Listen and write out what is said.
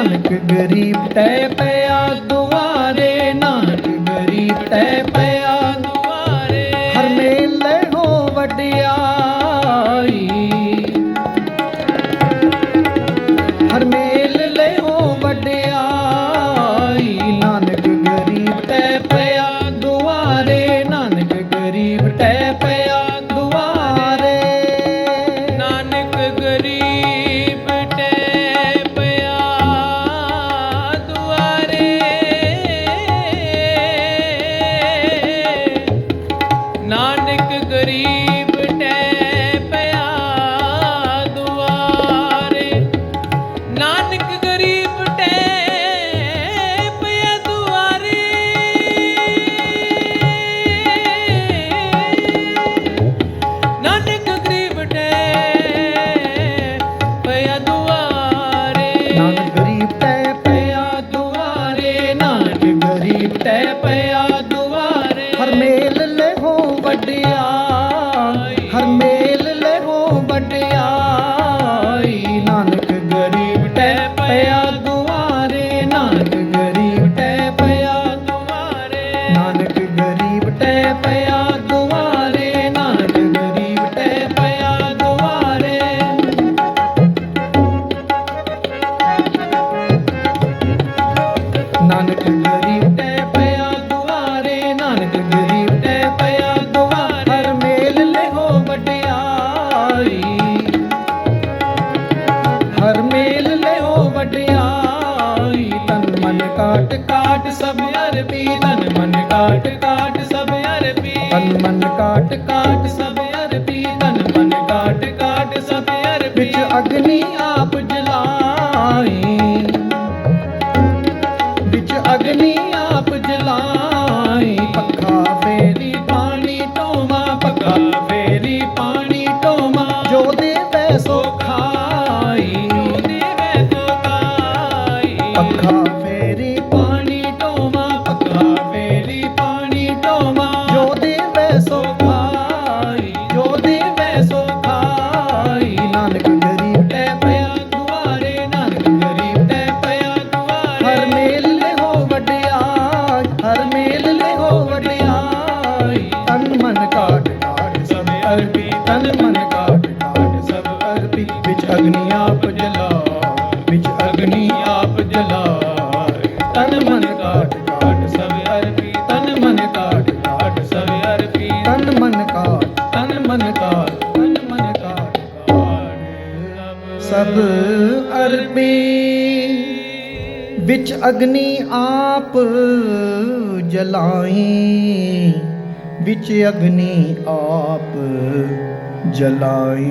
ਨਾਨਕ ਗਰੀਬ ਟੈ ਪਿਆ ਦੁਆਰੇ, ਨਾਨਕ ਗਰੀਬ ਟੈ ਪਿਆ ਦੁਆਰੇ। ਹਰ ਮੇਲੇ ਹੋ ਵਡਿਆਈ। ਹਰ ਮੇਲੇ ਹੋ ਵਡਿਆਈ। ਨਾਨਕ ਗਰੀਬ ਟੈ ਪਿਆ ਦੁਆਰੇ, ਨਾਨਕ ਗਰੀਬ ਟੈ ਨਾਨਕ ਗਰੀਬ ਟੈ ਪਿਆ ਦੁਆਰੇ। ਨਾਨਕ ਗਰੀਬ ਟੈ ਪਿਆ ਦੁਆਰੇ। ਨਾਨਕ ਗਰੀਬ ਟੈ ਪਿਆ ਦੁਆਰੇ। ਨਾਨਕ ਪਿਆ ਲੈ ਤਨ ਮਨ ਕਾਟ ਕਾਟ ਸਭ ਅਰਬੀ, ਤਨ ਮਨ ਕਾਟ ਕਾਟ ਸਭ ਅਰਬੀ। ਤਨ ਮਨ ਕਾਟ ਕਾਟ ਸਭ ਅਰਬੀ, ਤਨ ਮਨ ਕਾਟ ਕਾਟ ਸਭ ਅਰਬੀ। ਵਿੱਚ ਅਗਨੀ ਆਪ ਪੱਖਾ ਫੇਰੀ ਪਾਣੀ ਢੋਵਾ ਪੱਖਾ ਫੇਰੀ ਪਾਣੀ ਢੋਵਾ। ਜੋ ਦੇਵੈ ਸੋ ਖਾਈ ਜੋ ਦੇਵੈ ਸੋ ਖਾਈ। ਨਾਨਕ ਗਰੀਬ ਪਿਆ ਦੁਆਰੇ ਨਾਨਕ ਗਰੀਬ ਟੈ ਪਿਆ ਦੁਆਰੇ। ਹਰ ਮੇਲ ਲੈ ਹੋ ਵਡਿਆਈ ਹਰ ਮੇਲ ਲੈ ਹੋ ਤਨ ਮਨ ਕਾਟ ਕਾਟ ਸਭ ਅਰਪੀ ਤਨ ਮਨ ਕਾਟ ਕਾਟ ਸਭ ਅਰਪੀ। ਵਿੱਚ ਅਗਨੀ ਕਾਟ ਸਭ ਵਿੱਚ ਅਗਨੀ ਆਪ ਜਲਾਈ ਵਿੱਚ ਅਗਨੀ ਆਪ ਜਲਾਈ।